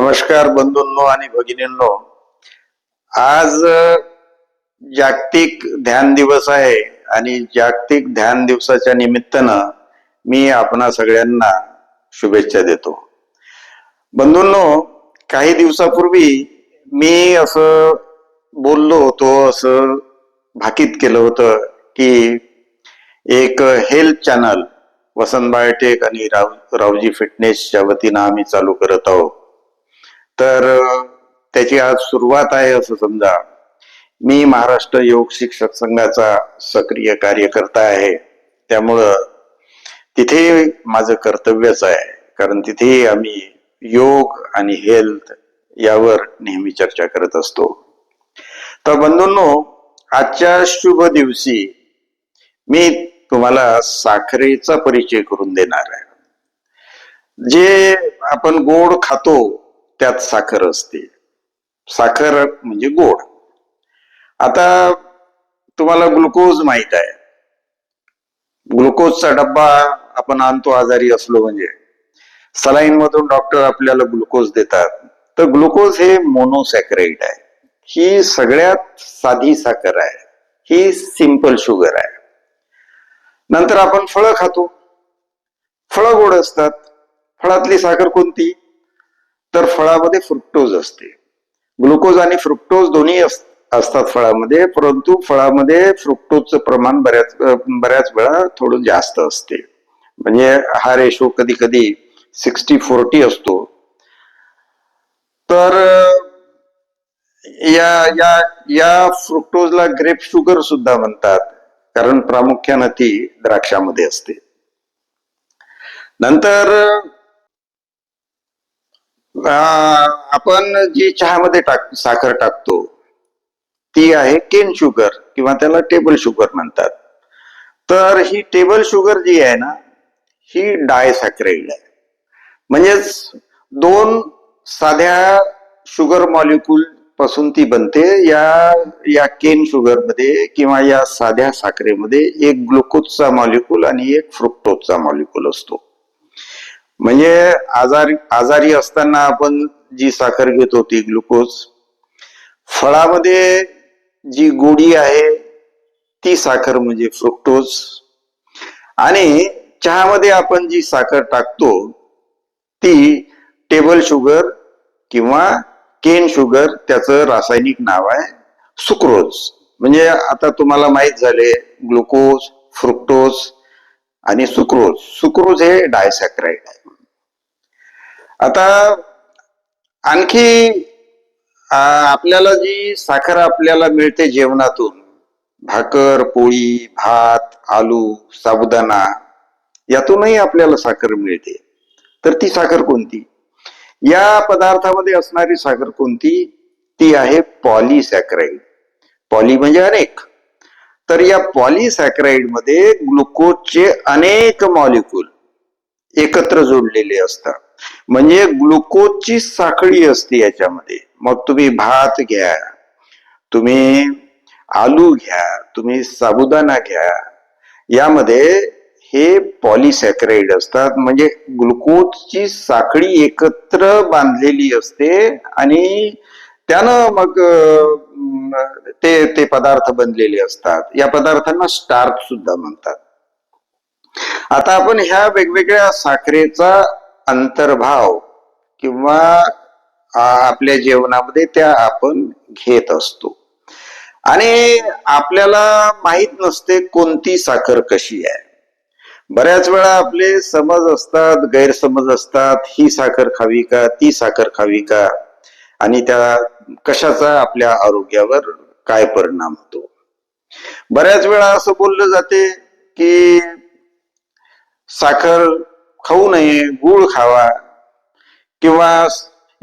नमस्कार बंधूंनो आणि भगिनींनो. आज जागतिक ध्यान दिवस आहे आणि जागतिक ध्यान दिवसाच्या निमित्तानं मी आपणा सगळ्यांना शुभेच्छा देतो. बंधूंनो काही दिवसापूर्वी मी असं बोललो होतो असं भाकीत केलं होतं की एक हेल्थ चॅनल वसंत बायोटेक आणि राव रावजी फिटनेसच्या वतीनं आम्ही चालू करत आहोत. तर त्याची आज सुरुवात आहे असं समजा. मी महाराष्ट्र योग शिक्षक संघाचा सक्रिय कार्यकर्ता आहे. त्यामुळं तिथे माझं कर्तव्यच आहे. कारण तिथे आम्ही योग आणि हेल्थ यावर नेहमी चर्चा करत असतो. तर बंधूंनो आजच्या शुभ दिवशी मी तुम्हाला साखरेचा परिचय करून देणार आहे. जे आपण गोड खातो त्यात साखर असते. साखर म्हणजे गोड. आता तुम्हाला ग्लुकोज माहीत आहे. ग्लुकोजचा डब्बा आपण आणतो आजारी असलो म्हणजे. सलाईन मधून डॉक्टर आपल्याला ग्लुकोज देतात. तर ग्लुकोज हे मोनोसॅकराईड आहे. ही सगळ्यात साधी साखर आहे. ही सिंपल शुगर आहे. नंतर आपण फळं खातो. फळं गोड असतात. फळातली साखर कोणती? तर फळामध्ये फ्रुक्टोज असते. ग्लुकोज आणि फ्रुक्टोज दोन्ही असतात फळामध्ये परंतु फळामध्ये फ्रुक्टोजचं प्रमाण बऱ्याच बऱ्याच वेळा थोडं जास्त असते. म्हणजे हा रेशो कधी कधी सिक्स्टी फोर्टी असतो. तर या या या फ्रुक्टोजला ग्रेप शुगर सुद्धा म्हणतात. कारण प्रामुख्यानं ती द्राक्षामध्ये असते. नंतर आपण जी चहामध्ये टाक साखर टाकतो ती आहे केन शुगर किंवा त्याला टेबल शुगर म्हणतात. तर ही टेबल शुगर जी आहे ना ही डायसॅक्राईड आहे. म्हणजेच दोन साध्या शुगर मॉलिक्यूल पासून ती बनते. या या केन शुगरमध्ये किंवा या साध्या साखरेमध्ये एक ग्लुकोजचा मॉलिक्यूल आणि एक फ्रुक्टोजचा मॉलिक्यूल असतो. म्हणजे आजारी आजारी असताना आपण जी साखर घेतो ती ग्लुकोज फळामध्ये जी गोडी आहे ती साखर म्हणजे फ्रुक्टोज आणि चहामध्ये आपण जी साखर टाकतो ती टेबल शुगर किंवा केन शुगर त्याचं रासायनिक नाव आहे सुक्रोज म्हणजे आता तुम्हाला माहीत झाले ग्लुकोज फ्रुक्टोज आणि सुक्रोज सुक्रोज हे डायसॅक्राईड आहे. आता आणखी आपल्याला जी साखर आपल्याला मिळते जेवणातून भाकर पोळी भात आलू साबुदाणा यातूनही आपल्याला साखर मिळते. तर ती साखर कोणती? या पदार्थामध्ये असणारी साखर कोणती? ती आहे पॉलीसॅक्राईड. पॉली म्हणजे अनेक. तर या पॉलीसॅक्राईडमध्ये ग्लुकोजचे अनेक मॉलिक्यूल एकत्र जोडलेले असतात. म्हणजे ग्लुकोजची साखळी असते याच्यामध्ये. मग तुम्ही भात घ्या तुम्ही आलू घ्या तुम्ही साबुदाणा घ्या यामध्ये हे पॉलिसॅक्राईड असतात. म्हणजे ग्लुकोजची साखळी एकत्र बांधलेली असते आणि त्यानं मग ते ते पदार्थ बनलेले असतात. या पदार्थांना स्टार्च सुद्धा म्हणतात. आता आपण ह्या वेगवेगळ्या साखरेचा अंतर्भाव किंवा आपल्या जेवणामध्ये त्या आपण घेत असतो. आणि आपल्याला माहीत नसते कोणती साखर कशी आहे. बऱ्याच वेळा आपले समज असतात गैरसमज असतात ही साखर खावी का ती साखर खावी का आणि त्या कशाचा आपल्या आरोग्यावर काय परिणाम होतो. बऱ्याच वेळा असं बोललं जाते की साखर खाऊ नये गुळ खावा किंवा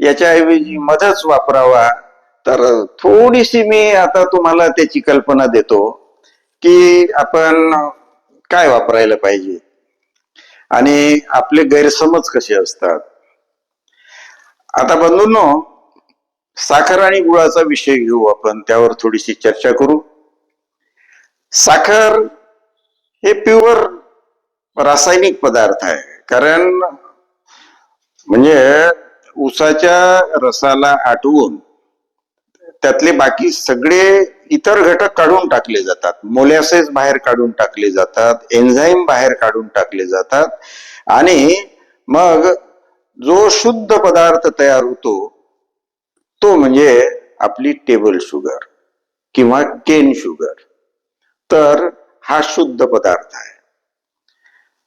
याच्याऐवजी मधच वापरावा. तर थोडीशी मी आता तुम्हाला त्याची कल्पना देतो की आपण काय वापरायला पाहिजे आणि आपले गैरसमज कसे असतात. आता बंधूंनो साखर आणि गुळाचा विषय घेऊ आपण त्यावर थोडीशी चर्चा करू. साखर हे प्युअर रासायनिक पदार्थ आहे. कारण म्हणजे उसाच्या रसाला आठवून त्यातले बाकी सगळे इतर घटक काढून टाकले जातात. मोलॅसेस बाहेर काढून टाकले जातात. एन्झाईम बाहेर काढून टाकले जातात. आणि मग जो शुद्ध पदार्थ तयार होतो तो म्हणजे आपली टेबल शुगर किंवा केन शुगर तर हा शुद्ध पदार्थ आहे.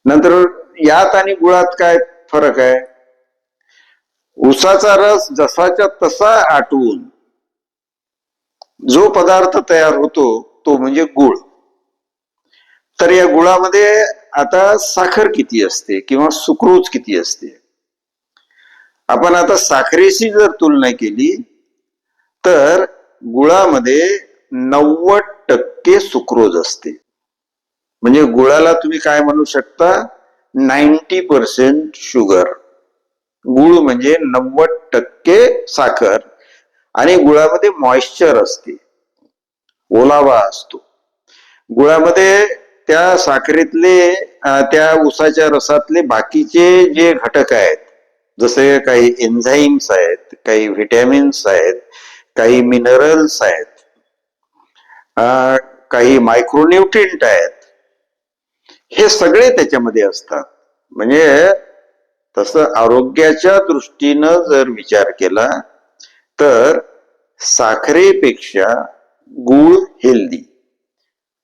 नंतर यात आणि गुळात काय फरक आहे? उसाचा रस जसाच्या तसा आटवून जो पदार्थ तयार होतो तो म्हणजे गुळ. तर या गुळामध्ये आता साखर किती असते किंवा सुक्रोज किती असते? आपण आता साखरेशी जर तुलना केली तर गुळामध्ये नव्वद टक्के सुक्रोज असते. म्हणजे गुळाला तुम्ही काय म्हणू शकता? Ninety percent sugar. गुळ म्हणजे नव्वद टक्के साखर. आणि गुळामध्ये मॉइश्चर असते. ओलावा असतो. गुळामध्ये त्या साखरेतले त्या उसाच्या रसातले बाकीचे जे घटक आहेत जसे काही एन्झाईम्स आहेत काही व्हिटॅमिन्स आहेत काही मिनरल्स आहेत काही मायक्रोन्युट्रिंट आहेत हे सगळे त्याच्यामध्ये असतात. म्हणजे तसं आरोग्याच्या दृष्टीनं जर विचार केला तर साखरेपेक्षा गुळ हेल्दी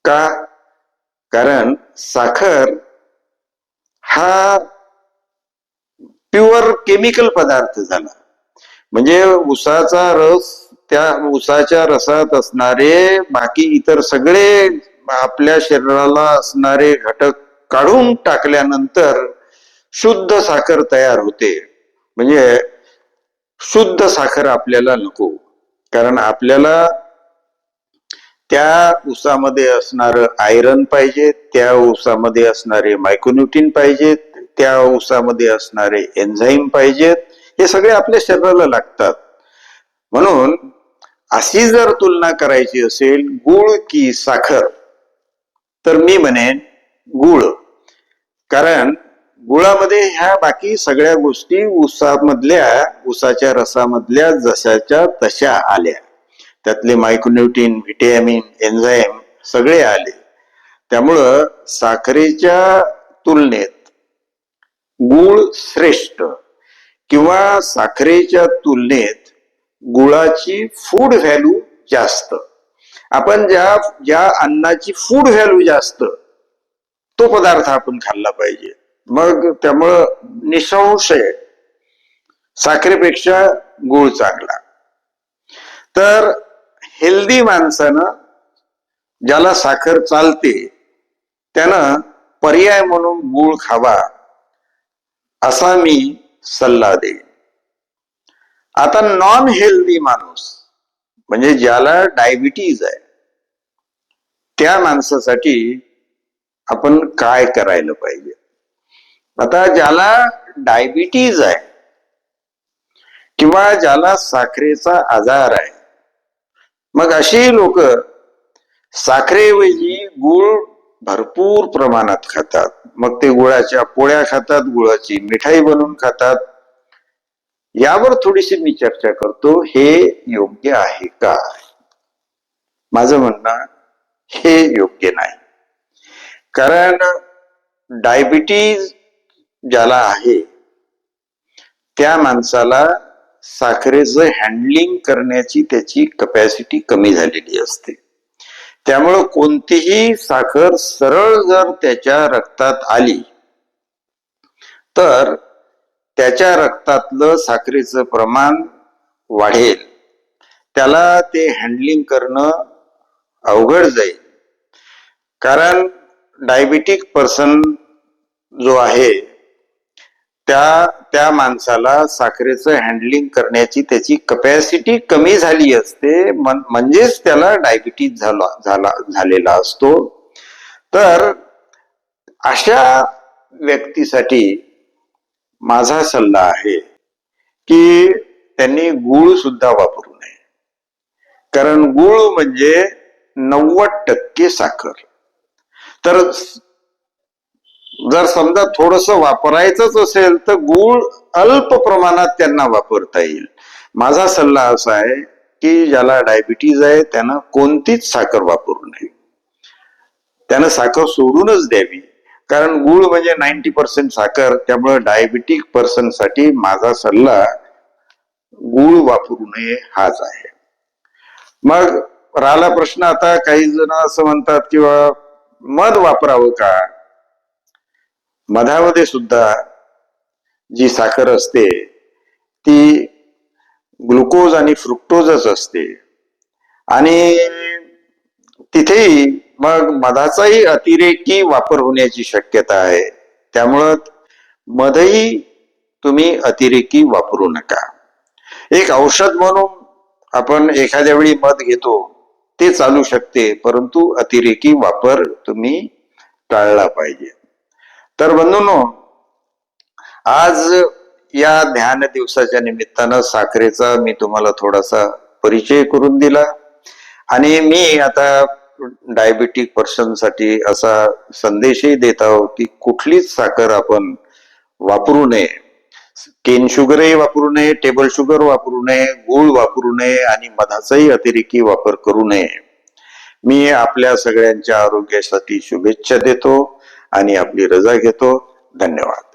का? कारण साखर हा प्युअर केमिकल पदार्थ झाला. म्हणजे उसाचा रस त्या उसाच्या रसात असणारे बाकी इतर सगळे आपल्या शरीराला असणारे घटक काढून टाकल्यानंतर शुद्ध साखर तयार होते. म्हणजे शुद्ध साखर आपल्याला नको. कारण आपल्याला त्या ऊसामध्ये असणारं आयरन पाहिजे त्या ऊसामध्ये असणारे मायक्रोन्युट्रिन पाहिजेत त्या ऊसामध्ये असणारे एन्झाईम पाहिजेत हे सगळे आपल्या शरीराला लागतात. म्हणून अशी जर तुलना करायची असेल गुळ की साखर तर मी म्हणेन गुळ. कारण गुळामध्ये ह्या बाकी सगळ्या गोष्टी उसामधल्या उसाच्या रसामधल्या जशाच्या तशा आल्या. त्यातले मायक्रोन्युट्रिन व्हिटॅमिन एन्झाईम सगळे आले. त्यामुळं साखरेच्या तुलनेत गुळ श्रेष्ठ किंवा साखरेच्या तुलनेत गुळाची फूड व्हॅल्यू जास्त. आपण ज्या ज्या अन्नाची फूड व्हॅल्यू जास्त तो पदार्थ आपण खाल्ला पाहिजे. मग त्यामुळं निसंशय साखरेपेक्षा गुळ चांगला. तर हेल्दी माणसानं ज्याला साखर चालते त्यानं पर्याय म्हणून गुळ खावा असा मी सल्ला देईन. आता नॉन हेल्दी माणूस म्हणजे ज्याला डायबिटीज आहे त्या माणसासाठी आपण काय करायला पाहिजे? आता ज्याला डायबिटीज आहे किंवा ज्याला साखरेचा आजार आहे मग अशी लोक साखरेऐवजी गुळ भरपूर प्रमाणात खातात. मग ते गुळाच्या पोळ्या खातात गुळाची मिठाई बनवून खातात. यावर थोडीशी मी चर्चा करतो हे योग्य आहे का? माझं म्हणणं हे योग्य नाही. कारण डायबिटीज ज्याला आहे त्या माणसाला साखरेचं हँडलिंग करण्याची त्याची कपॅसिटी कमी झालेली असते. त्यामुळं कोणतीही साखर सरळ जर त्याच्या रक्तात आली तर त्याच्या रक्तातलं साखरेचं प्रमाण वाढेल. त्याला ते हँडलिंग करणं अवघड जाईल. कारण डायबिटिक पर्सन जो आहे त्या त्या माणसाला साखरेचं हँडलिंग करण्याची त्याची कपॅसिटी कमी झाली असते. म्हणजेच त्याला डायबिटीज झाला झाला झालेला असतो. तर अशा व्यक्तीसाठी माझा सल्ला आहे की त्यांनी गुळ सुद्धा वापरू नये. कारण गुळ म्हणजे नव्वद टक्के साखर. तर जर समजा थोडस वापरायचंच असेल तर गुळ अल्प प्रमाणात त्यांना वापरता येईल. माझा सल्ला असा आहे की ज्याला डायबिटीज आहे त्यानं कोणतीच साखर वापरू नये. त्यानं साखर सोडूनच द्यावी. कारण गुळ म्हणजे नाईन्टी पर्सेंट साखर त्यामुळे डायबिटिक पर्सनसाठी माझा सल्ला गुळ वापरू नये हाच आहे. मग राहिला प्रश्न आता काही जण असं म्हणतात किंवा मध वापरावं का? मधामध्ये सुद्धा जी साखर असते ती ग्लुकोज आणि फ्रुक्टोजच असते. आणि तिथेही मग मधाचाही अतिरेकी वापर होण्याची शक्यता आहे. त्यामुळं मधही तुम्ही अतिरेकी वापरू नका. एक औषध म्हणून आपण एखाद्या वेळी मध घेतो ते चालू शकते परंतु अतिरेकी वापर तुम्ही टाळला पाहिजे. तर बंधूनो आज या ध्यान दिवसाच्या निमित्तानं साखरेचा मी तुम्हाला थोडासा परिचय करून दिला. आणि मी आता डायबिटिक पर्सनसाठी असा संदेशही देत आहोत की कुठलीच साखर आपण वापरू नये. केन शुगरही वापरू नये टेबल शुगर वापरू नये गूळ वापरू नये आणि मधाचाही अतिरेकी वापर करू नये. मी आपल्या सगळ्यांच्या आरोग्यासाठी शुभेच्छा देतो आणि आपली रजा घेतो. धन्यवाद.